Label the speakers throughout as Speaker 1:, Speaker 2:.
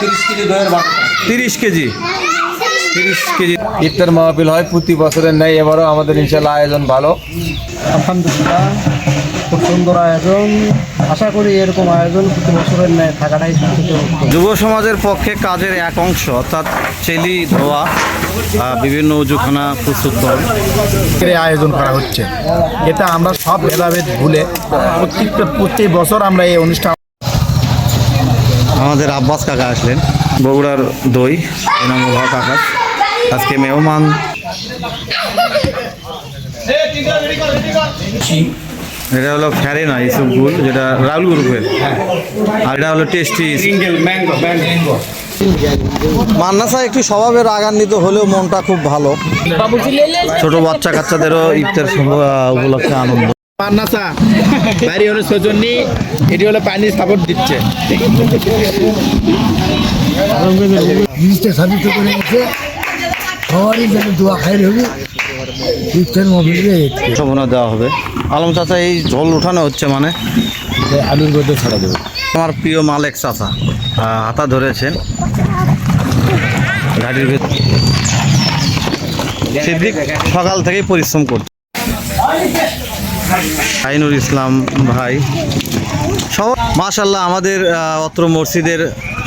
Speaker 1: তিরিশ কেজি দইয়ের
Speaker 2: তিরিশ কেজি। তিরিশ কেজি।
Speaker 1: ইফতার মাহফিল হয় প্রতি বছরের নেই এবারও আমাদের ইনশাল্লাহ আয়োজন ভালো।
Speaker 3: আলহামদুলিল্লাহ খুব সুন্দর আয়োজন। আশা করি এরকম আয়োজন প্রতি বছরের ন্যায় থাকাটাই
Speaker 2: যুব সমাজের পক্ষে কাজের এক অংশ অর্থাৎ চেলি ধোয়া বিভিন্ন উজুখানা প্রস্তুত করা
Speaker 4: আয়োজন করা হচ্ছে। এটা আমরা সব ভেদাভেদ ভুলে প্রত্যেকটা প্রত্যেক বছর আমরা এই অনুষ্ঠান
Speaker 2: আমাদের আব্বাস কাকা আসলেন বগুড়ার দই এনামুল হক আকাশ আজকে মেহমান। এটা হলো ফ্যারে না ফ্যারেনা গুল যেটা রাহুল গ্রুপের আর এটা হলো টেস্টি মান্নাসা একটু স্বভাবের রাগান্বিত হলেও মনটা খুব ভালো। ছোট বাচ্চা কাচ্চাদেরও ইফতার উপলক্ষে আনন্দ।
Speaker 4: বাড়ি হলো সৌজন্যী এটি হলো পানি সাপোর্ট দিচ্ছে।
Speaker 5: জিনিসটা সাবিত করে গেছে। সবারই যেন দোয়া খাইল হবে।
Speaker 2: সম্ভাবনা দেওয়া হবে। আলম চাচা এই জল উঠানো হচ্ছে মানে?
Speaker 4: আলুর মধ্যে ছাড়া দেবে।
Speaker 2: আমার প্রিয় মালেক চাচা আহ, হাতা ধরেছেন। গাড়ির ভেতর। সিদ্দিক সকাল থেকেই পরিশ্রম করছে। আইনুর ইসলাম ভাই। সব মাশাল্লাহ আমাদের অত্র মসজিদের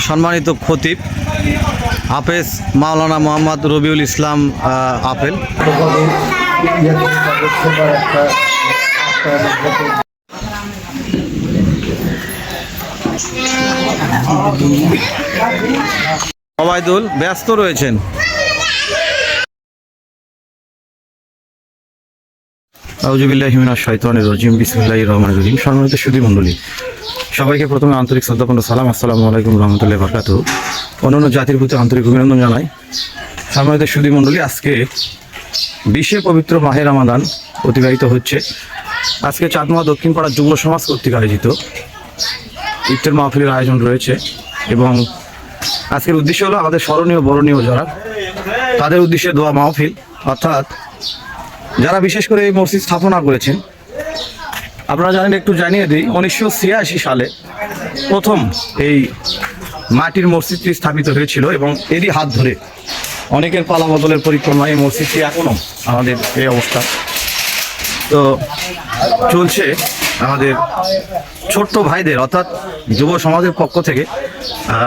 Speaker 2: সম্মানিত খতিব, হাফেজ মাওলানা মোহাম্মদ রবিউল ইসলাম আপেল। ওবায়দুল, ব্যস্ত রয়েছেন। আউজুবিল্লাহিমিনা শৈতানির রজিম, বিসমিল্লাহির রহমানির রহিম। সম্মানিত সুধী মণ্ডলী, সবাইকে প্রথমে আন্তরিক শ্রদ্ধাপূর্ণ সালাম, আসসালামু আলাইকুম রহমতুল্লাহ বরকাত অন্যান্য জাতির প্রতি আন্তরিক অভিনন্দন জানাই। সম্মানিত সুধী মণ্ডলী, আজকে বিশে পবিত্র মাহে রামাদান অতিবাহিত হচ্ছে। আজকে চাঁদমা দক্ষিণ পাড়া যুব সমাজ কর্তৃক আয়োজিত। ইফতার মাহফিলের আয়োজন রয়েছে এবং আজকের উদ্দেশ্য হলো আমাদের স্মরণীয়, বরণীয় যারা, তাদের উদ্দেশ্যে দোয়া মাহফিল, অর্থাৎ যারা বিশেষ করে এই মসজিদ স্থাপনা করেছেন, আপনারা জানেন, একটু জানিয়ে দিই, উনিশশো ছিয়াশি সালে প্রথম এই মাটির মসজিদটি স্থাপিত হয়েছিল এবং এরই হাত ধরে অনেকের পালা বদলের পরিক্রমায় এই মসজিদটি এখনও আমাদের এই অবস্থা। তো চলছে আমাদের ছোট্ট ভাইদের, অর্থাৎ যুব সমাজের পক্ষ থেকে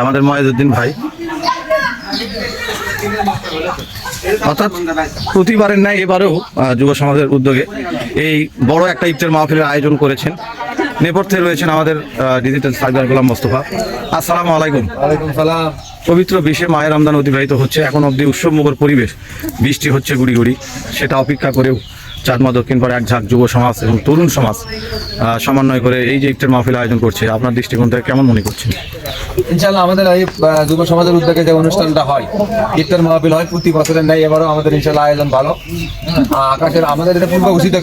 Speaker 2: আমাদের ময়েজুদ্দিন ভাই অর্থাৎ প্রতিবারের ন্যায় এবারেও যুব সমাজের উদ্যোগে এই বড় একটা ইফতার মাহফিলের আয়োজন করেছেন। নেপথ্যে রয়েছেন আমাদের ডিজিটাল সাইবার গোলাম মোস্তফা। আসসালামু আলাইকুম।
Speaker 1: সালাম।
Speaker 2: পবিত্র বিশে মায়ের রমদান অতিবাহিত হচ্ছে। এখন অবধি উৎসবমুখর পরিবেশ বৃষ্টি হচ্ছে গুড়ি গুড়ি সেটা অপেক্ষা করেও চাঁদমা দক্ষিণ পাড়া এক ঝাঁক যুব সমাজ এবং তরুণ সমাজ সমন্বয় করে এই যে ইফতার মাহফিল আয়োজন করছে। আপনার দৃষ্টিকোণ থেকে কেমন মনে করছেন?
Speaker 1: ইনশাল্লাহ আমাদের এই যুব সমাজের উদ্যোগে যে অনুষ্ঠানটা হয় ইফতার মাহফিল হয়, প্রতি বছরের নেই এবারও আমাদের ইনশাল্লাহ আয়োজন ভালো। আকাশের, আমাদের এটা পূর্ব ঘোষিত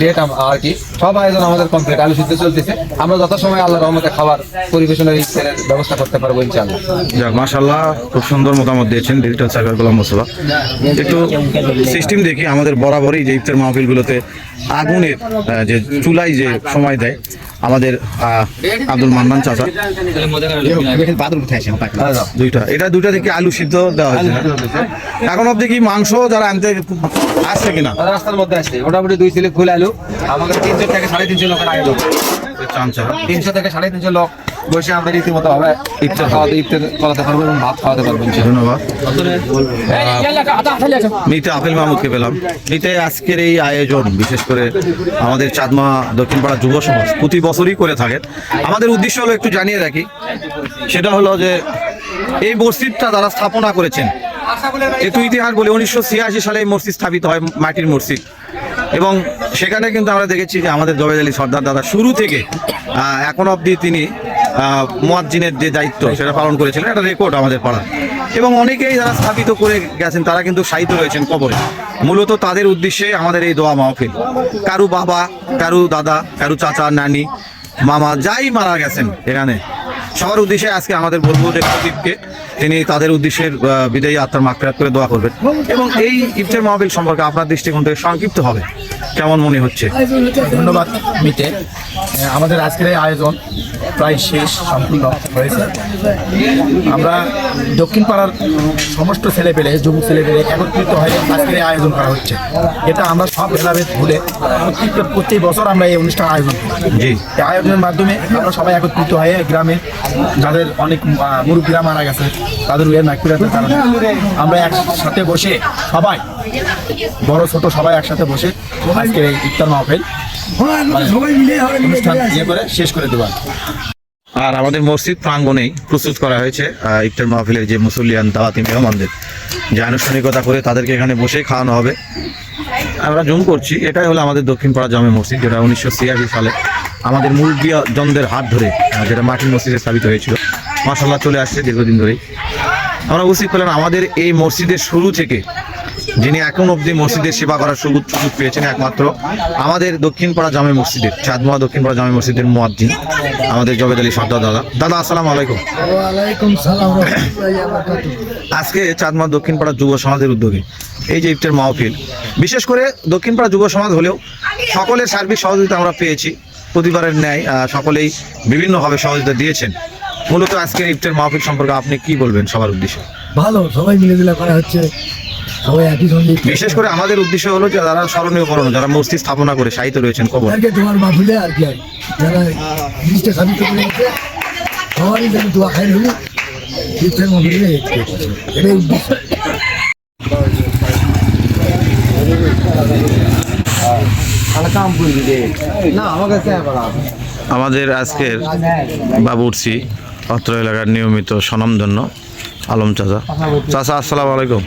Speaker 1: ডেট আর কি, সব আয়োজন আমাদের কমপ্লিট আলু সিদ্ধ চলতেছে। আমরা যত সময় আল্লাহ রহমতে খাবার পরিবেশনের ব্যবস্থা করতে পারব ইনশাল্লাহ
Speaker 2: যাক মাশাল্লাহ খুব সুন্দর মতামত দিয়েছেন ডিজিটাল সাইবার গোলাম মোস্তফা। একটু সিস্টেম দেখি, আমাদের বরাবরই যে ইফতার মাহফিলগুলোতে আগুনের যে চুলাই যে সময় দেয় আমাদের আব্দুল মান্নান চাচা। দুইটা। এটা দুইটা থেকে আলু সিদ্ধ দেওয়া হয়েছে। এখন অব্দি কি মাংস যারা আনতে আসছে কিনা?
Speaker 1: রাস্তার মধ্যে আসছে। মোটামুটি দুই সিলে ফুল আলু। আমাকে তিনশো থেকে সাড়ে তিনশো লোকের আয়োজন তিনশো থেকে সাড়ে তিনশো লোক। বসে আমরা রীতিমতো হবে ইফতার খাওয়াতে ইফতার করাতে পারব এবং ভাত খাওয়াতে পারব।
Speaker 2: ধন্যবাদ। নিতে আপেল মাহমুদকে পেলাম। নিতে আজকের এই আয়োজন বিশেষ করে আমাদের চাঁদমা দক্ষিণপাড়া যুব সমাজ প্রতি বছরই করে থাকেন। আমাদের উদ্দেশ্য হলো একটু জানিয়ে রাখি সেটা হলো যে এই মসজিদটা যারা স্থাপনা করেছেন একটু ইতিহাস বলি উনিশশো ছিয়াশি সালে এই মসজিদ স্থাপিত হয় মাটির মসজিদ। এবং সেখানে কিন্তু আমরা দেখেছি যে আমাদের জবেদ আলী সর্দার দাদা শুরু থেকে এখন অবধি তিনি মোয়াজ্জিনের যে দায়িত্ব, সেটা পালন করেছিলেন, একটা রেকর্ড আমাদের পাড়া এবং অনেকেই যারা স্থাপিত করে গেছেন, তারা কিন্তু সাহিত্য রয়েছেন কবরে। মূলত তাদের উদ্দেশ্যে আমাদের এই দোয়া মাহফিল। কারু বাবা, কারু দাদা, কারু চাচা, নানি, মামা যাই মারা গেছেন এখানে সবার উদ্দেশ্যে আজকে আমাদের বলব যে খতিবকে তিনি তাদের উদ্দেশ্যের বিদায়ী আত্মার মাকফিরাত করে দোয়া করবেন। এবং এই ইফতার মাহফিল সম্পর্কে আপনার দৃষ্টিকোণ থেকে সংক্ষিপ্ত হবে। কেমন মনে হচ্ছে?
Speaker 4: ধন্যবাদ মিতে আমাদের আজকের এই আয়োজন প্রায় শেষ সম্পূর্ণ হয়েছে। আমরা দক্ষিণ পাড়ার সমস্ত ছেলে পেলে যুবক ছেলে পেলে একত্রিত হয়ে আজকের এই আয়োজন করা হচ্ছে। এটা আমরা সব ভেদাভেদ ভুলে প্রত্যেকটা প্রত্যেক বছর আমরা এই অনুষ্ঠান আয়োজন করি।
Speaker 2: জি।
Speaker 4: এই আয়োজনের মাধ্যমে আমরা সবাই একত্রিত হয়ে গ্রামে যাদের অনেক মুরব্বীরা মারা গেছে, তাদের উয়ের নাকপিরাতের কারণে আমরা একসাথে বসে সবাই, বড় ছোট সবাই একসাথে বসে আজকে ইফতার মাহফিল
Speaker 5: হয়
Speaker 4: অনুষ্ঠান ইয়ে করে শেষ করে দেওয়া
Speaker 2: আর আমাদের মসজিদ প্রাঙ্গণেই প্রস্তুত করা হয়েছে ইফতার মাহফিলের যে মুসল্লিয়ান দাওয়াতি মেহমানদের। যে আনুষ্ঠানিকতা করে তাদেরকে এখানে বসেই খাওয়ানো হবে। আমরা জুম করছি, এটাই হলো আমাদের দক্ষিণ পাড়া জামে মসজিদ, যেটা উনিশশো ছিয়াশি সালে আমাদের মুরব্বিয়াজনদের হাত ধরে যেটা মাটির মসজিদে স্থাপিত হয়েছিল। মাসাল্লাহ চলে আসছে দীর্ঘদিন ধরেই। আমরা উপস্থিত পেলাম আমাদের এই মসজিদের শুরু থেকে যিনি এখন অবধি মসজিদের সেবা করার সুযোগ সুযোগ পেয়েছেন একমাত্র আমাদের দক্ষিণপাড়া জামে মসজিদের চাঁদমোয়া দক্ষিণপাড়া জামে মসজিদের মুয়াজ্জিন আমাদের জবেদ আলী সর্দার দাদা। দাদা আসসালাম আলাইকুম। আজকে চাঁদমা দক্ষিণপাড়া যুব সমাজের উদ্যোগে এই যে ইফতার মাহফিল বিশেষ করে দক্ষিণপাড়া যুব সমাজ হলেও সকলের সার্বিক সহযোগিতা আমরা পেয়েছি। প্রতিবারের ন্যায় সকলেই বিভিন্নভাবে সহযোগিতা দিয়েছেন। মূলত আজকের ইফতার মাহফিল সম্পর্কে আপনি কি বলবেন সবার উদ্দেশ্যে?
Speaker 5: ভালো সবাই মিলে দিলে করা হচ্ছে সবাই একই সঙ্গে
Speaker 2: বিশেষ করে আমাদের উদ্দেশ্য হলো যে যারা স্মরণীয় করণ যারা মূর্তি স্থাপনা করে সাহিত্য রয়েছেন কবর।
Speaker 5: আজকে তোমার মাহফিলে আর কি আর যারা জিনিসটা সাবিত করে সবারই যেন দোয়া খাই মাহফিলে এটাই উদ্দেশ্য
Speaker 1: না আমার কাছে
Speaker 2: আমাদের আজকের বাবুরচি অত্র এলাকার নিয়মিত স্বনামধন্য আলম চাচা। চাচা আসসালাম আলাইকুম।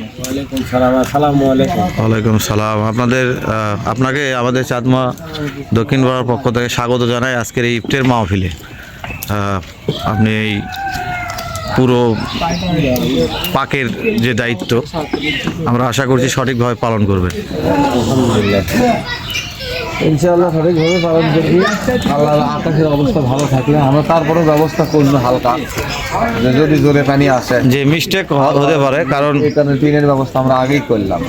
Speaker 2: ওয়ালাইকুম সালাম আপনাদের আপনাকে আমাদের চাঁদমা দক্ষিণ পাড়ার পক্ষ থেকে স্বাগত জানাই আজকের এই ইফতের মাহফিলে। আপনি এই পুরো পাকের যে দায়িত্ব আমরা আশা করছি সঠিকভাবে পালন করবেন।
Speaker 1: ইনশাআল্লাহ সঠিকভাবে পালন করবি। আল্লাহ আকাশের অবস্থা ভালো থাকলে আমরা তারপরে ব্যবস্থা করব হালকা। যদি জোরে পানি আসে।
Speaker 2: যে মিস্টেক হতে পারে কারণ
Speaker 1: এখানে টিনের ব্যবস্থা আমরা আগেই করলাম।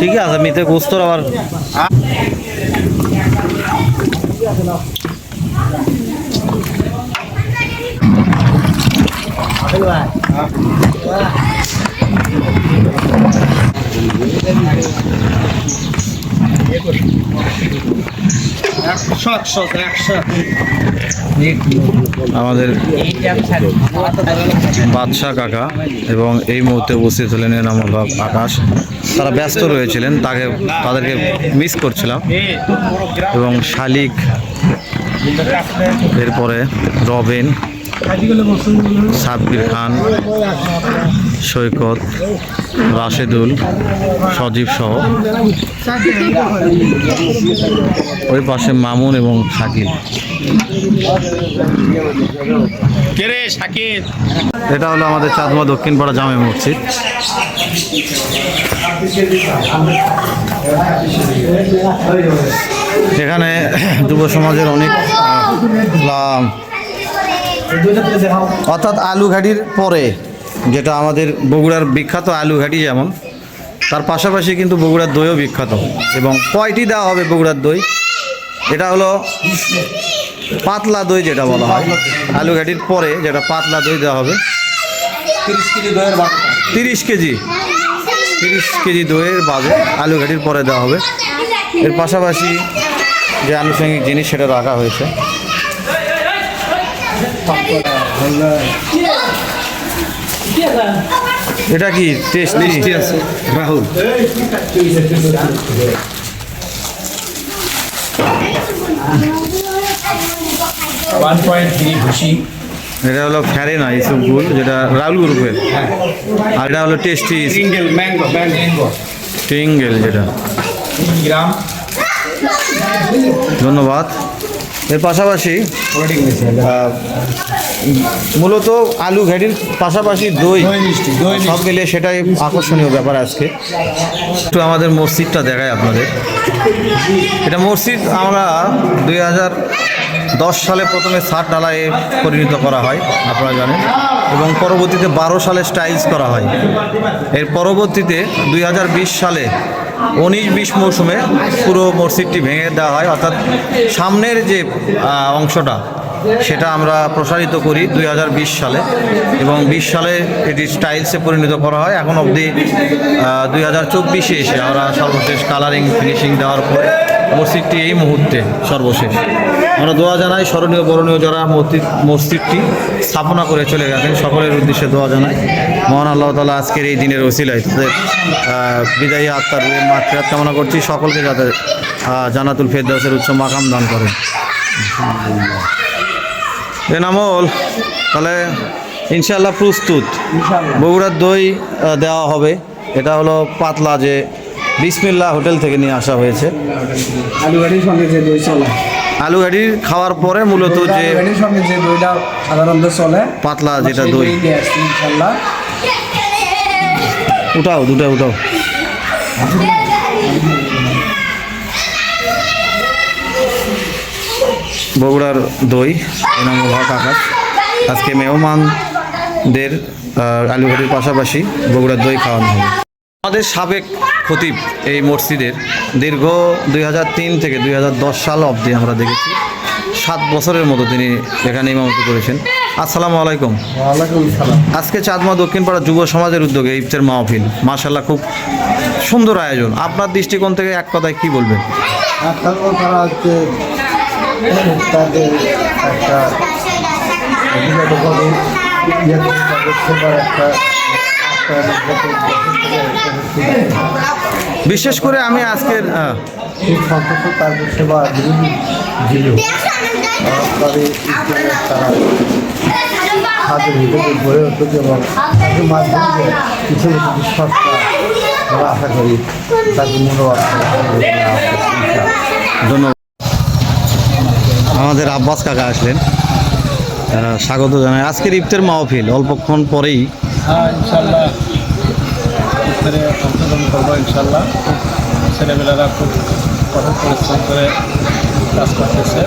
Speaker 2: ঠিক আছে মিতে গোস্তর আবার আমাদের বাদশাহ কাকা এবং এই মুহূর্তে উপস্থিত হলেন এনামুল হক আকাশ। তারা ব্যস্ত রয়েছিলেন, তাকে তাদেরকে মিস করছিলাম। এবং শালিক, এরপরে রবেন সাব্বির খান সৈকত রাশেদুল সজীব সহ। ওই পাশে মামুন এবং শাকিল। এটা হলো আমাদের চাঁদমা দক্ষিণ পাড়া জামে মসজিদ। এখানে যুব সমাজের অনেক অর্থাৎ আলুঘাটির পরে, যেটা আমাদের বগুড়ার বিখ্যাত আলুঘাটি যেমন, তার পাশাপাশি কিন্তু বগুড়ার দইও বিখ্যাত। এবং কয়টি দেওয়া হবে বগুড়ার দই? এটা হলো পাতলা দই যেটা বলা হয়। আলুঘাটির পরে যেটা পাতলা দই দেওয়া হবে। তিরিশ কেজি তিরিশ কেজি দইয়ের বাদে আলুঘাটির পরে দেওয়া হবে। এর পাশাপাশি যে আনুষঙ্গিক জিনিস সেটা রাখা হয়েছে। এটা কি? টেস্টি আছে। রাহুল। এটা হলো ফ্যারেনা ইসুফগুল যেটা রাহুল গ্রুপের আর এটা হলো tasty
Speaker 4: single mango mango
Speaker 2: tingle যেটা।
Speaker 4: গ্রাম
Speaker 2: ধন্যবাদ। এর পাশাপাশি মূলত আলু ঘাটির পাশাপাশি দই সব মিলিয়ে সেটাই আকর্ষণীয় ব্যাপার আজকে। একটু আমাদের মসজিদটা দেখায় আপনাদের। এটা মসজিদ আমরা দুই হাজার দশ সালে প্রথমে সাত ডালায় পরিণত করা হয় আপনারা জানেন। এবং পরবর্তীতে বারো সালে স্টাইলস করা হয়। এর পরবর্তীতে দুই হাজার বিশ সালে উনিশ বিশ মৌসুমে পুরো মসজিদটি ভেঙে দেওয়া হয়, অর্থাৎ সামনের যে অংশটা, সেটা আমরা প্রসারিত করি দুই হাজার বিশ সালে এবং বিশ সালে এটি স্টাইলসে পরিণত করা হয়। এখন অবধি দুই হাজার চব্বিশে এসে আমরা সর্বশেষ কালারিং ফিনিশিং দেওয়ার পরে মসজিদটি এই মুহূর্তে সর্বশেষ। আমরা দোয়া জানাই স্মরণীয়, বরণীয় যারা মসজিদ, মসজিদটি স্থাপনা করে চলে গেছেন, সকলের উদ্দেশ্যে দোয়া জানাই। মহান আল্লাহ তালা আজকের এই দিনের ওসিলায় তাদের বিদায়ী আত্মার মাতৃহাত কামনা করছি। সকলকে যাতে জানাতুল ফেরদাউসের উচ্চ মাকাম দান করেন এনামল তাহলে ইনশাল্লাহ প্রস্তুত। বগুড়ার দই দেওয়া হবে। এটা হলো পাতলা যে বিসমিল্লা হোটেল থেকে নিয়ে আসা হয়েছে।
Speaker 3: আলুগাড়ির সঙ্গে যে দই চলে।
Speaker 2: আলু গাড়ির খাওয়ার পরে মূলত যে
Speaker 3: সঙ্গে যে দইটা সাধারণত চলে
Speaker 2: পাতলা যেটা দই।
Speaker 3: ইনশাল্লাহ
Speaker 2: উঠাও দুটা উঠাও। বগুড়ার দই এনামুল হক আকাশ। আজকে মেহমানদের আলুঘাটির পাশাপাশি বগুড়ার দই খাওয়ানো হবে। আমাদের সাবেক খতিব এই মসজিদের দীর্ঘ দুই হাজার তিন থেকে দুই হাজার দশ সাল অবধি আমরা দেখেছি। সাত বছরের মতো তিনি এখানে ইমামতি করেছেন। আসসালামু আলাইকুম। আজকে চাঁদমা দক্ষিণপাড়া যুব সমাজের উদ্যোগে ইফতার মাহফিল। মাশাল্লাহ খুব সুন্দর আয়োজন। আপনার দৃষ্টিকোণ থেকে এক কথায় কি বলবেন?
Speaker 3: তাদের একটা ইয়ে
Speaker 2: বিশেষ করে আমি আজকের
Speaker 3: তাদের তারা ভিতরে গড়ে এবং তাদের মাধ্যমে কিছু আমরা আশা করি তাদের
Speaker 2: ধন্যবাদ। আমাদের আব্বাস কাকা আসলেন। স্বাগত জানাই। আজকের ইফতের মাহফিল অল্পক্ষণ পরেই।
Speaker 6: হ্যাঁ ইনশাল্লাহ ইফতারে অংশগ্রহণ করব ইনশাল্লাহ ছেলেমেয়েরা খুব কঠোর পরিশ্রম করে কাজ করতেছে।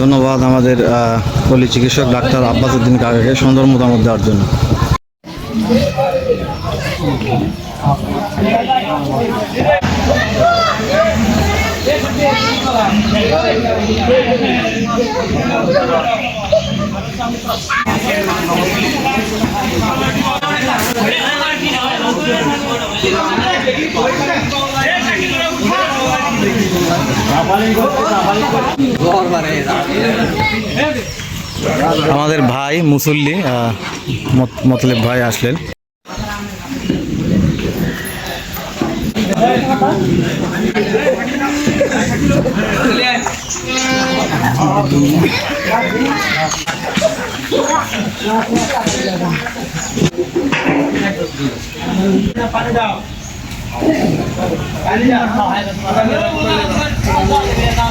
Speaker 6: ধন্যবাদ।
Speaker 2: আমাদের পল্লী চিকিৎসক ডাক্তার আব্বাস উদ্দিন কাকাকে সুন্দর মতামত দেওয়ার জন্য আমাদের ভাই মুসল্লি মতলেব ভাই আসলেন।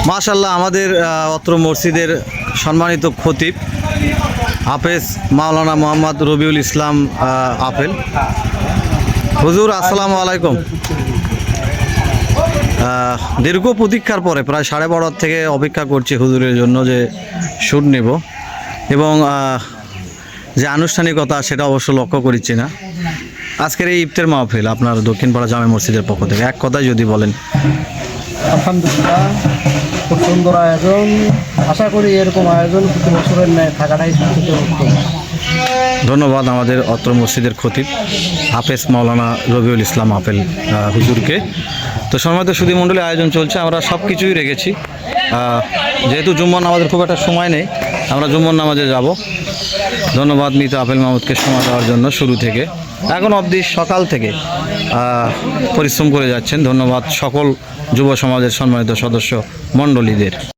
Speaker 2: মাশাল্লাহ আমাদের অত্র মসজিদের সম্মানিত খতিব, হাফেজ মাওলানা মোহাম্মদ রবিউল ইসলাম আপেল। হুজুর, আসসালামু আলাইকুম। দীর্ঘ প্রতীক্ষার পরে প্রায় সাড়ে বারোর থেকে অপেক্ষা করছি হুজুরের জন্য যে শুট নেব এবং যে আনুষ্ঠানিকতা সেটা অবশ্য লক্ষ্য করছি না। আজকের এই ইফতার মাহফিল আপনার দক্ষিণপাড়া জামে মসজিদের পক্ষ থেকে। এক কথায় যদি বলেন।
Speaker 3: আলহামদুলিল্লাহ খুব সুন্দর আয়োজন। আশা করি এরকম আয়োজন প্রতি বছরের ন্যায় থাকাটাই সবচেয়ে উত্তম।
Speaker 2: ধন্যবাদ আমাদের অত্র মসজিদের খতিব হাফেজ মাওলানা রবিউল ইসলাম আপেল হুজুরকে। তো সময়ত সুদী মণ্ডলী আয়োজন চলছে। আমরা সব কিছুই রেখেছি যেহেতু জুম্মন আমাদের খুব একটা সময় নেই আমরা জুম্মন নামাজে যাব। ধন্যবাদ মিত আপেল মাহমুদকে সময় দেওয়ার জন্য শুরু থেকে। এখন অবধি সকাল থেকে পরিশ্রম করে যাচ্ছেন। ধন্যবাদ সকল যুব সমাজের সম্মানিত সদস্য মণ্ডলীদের।